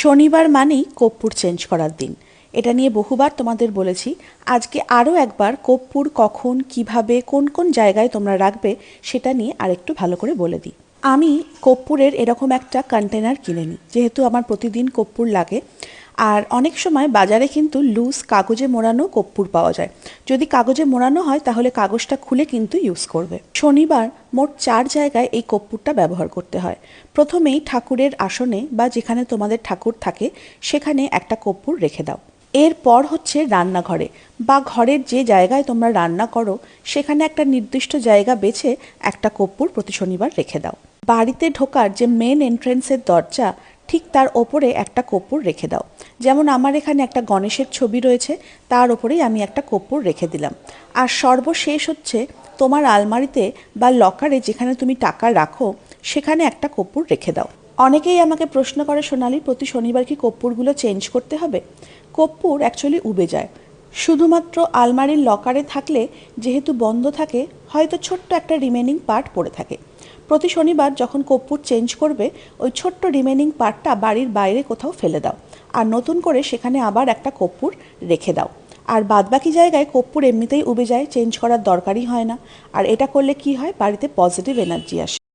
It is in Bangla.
শনিবার মানেই কর্পূর চেঞ্জ করার দিন। এটা নিয়ে বহুবার তোমাদের বলেছি, আজকে আরও একবার কর্পূর কখন, কীভাবে, কোন কোন জায়গায় তোমরা রাখবে, সেটা নিয়ে আরেকটু ভালো করে বলে দিই। আমি কর্পূরের এরকম একটা কন্টেনার কিনে নিই, যেহেতু আমার প্রতিদিন কর্পূর লাগে। আর অনেক সময় বাজারে কিন্তু লুজ কাগজে মোড়ানো কর্পূর পাওয়া যায়। যদি কাগজে মোড়ানো হয়, তাহলে কাগজটা খুলে কিন্তু ইউজ করবে। শনিবার মোট চার জায়গায় এই কর্পূরটা ব্যবহার করতে হয়। প্রথমেই ঠাকুরের আসনে বা যেখানে তোমাদের ঠাকুর থাকে, সেখানে একটা কর্পূর রেখে দাও। এরপর হচ্ছে রান্নাঘরে বা ঘরের যে জায়গায় তোমরা রান্না করো, সেখানে একটা নির্দিষ্ট জায়গা বেছে একটা কর্পূর প্রতি শনিবার রেখে দাও। বাড়িতে ঢোকার যে মেন এন্ট্রেন্সের দরজা ঠিক তার ওপরে একটা কর্পূর রেখে দাও। যেমন আমার এখানে একটা গণেশের ছবি রয়েছে, তার ওপরেই আমি একটা কর্পূর রেখে দিলাম। আর সর্বশেষ হচ্ছে তোমার আলমারিতে বা লকারে যেখানে তুমি টাকা রাখো, সেখানে একটা কর্পূর রেখে দাও। অনেকেই আমাকে প্রশ্ন করে, সোনালি, প্রতি শনিবার কি কর্পূরগুলো চেঞ্জ করতে হবে? কর্পূর অ্যাকচুয়ালি উবে যায়। শুধুমাত্র আলমারির লকারে থাকলে যেহেতু বন্ধ থাকে, হয়তো ছোট্ট একটা রিমেনিং পার্ট পড়ে থাকে। প্রতি শনিবার যখন কর্পূর চেঞ্জ করবে, ওই ছোট্ট রিমেনিং পার্টটা বাড়ির বাইরে কোথাও ফেলে দাও। আর নতুন করে সেখানে আবার একটা কর্পূর রেখে দাও। আর বাদবাকি জায়গায় কর্পূর এমনিতেই উবে যায় চেঞ্জ করার দরকারই হয় না। আর এটা করলে কি হয়? বাড়িতে পজিটিভ এনার্জি আসে।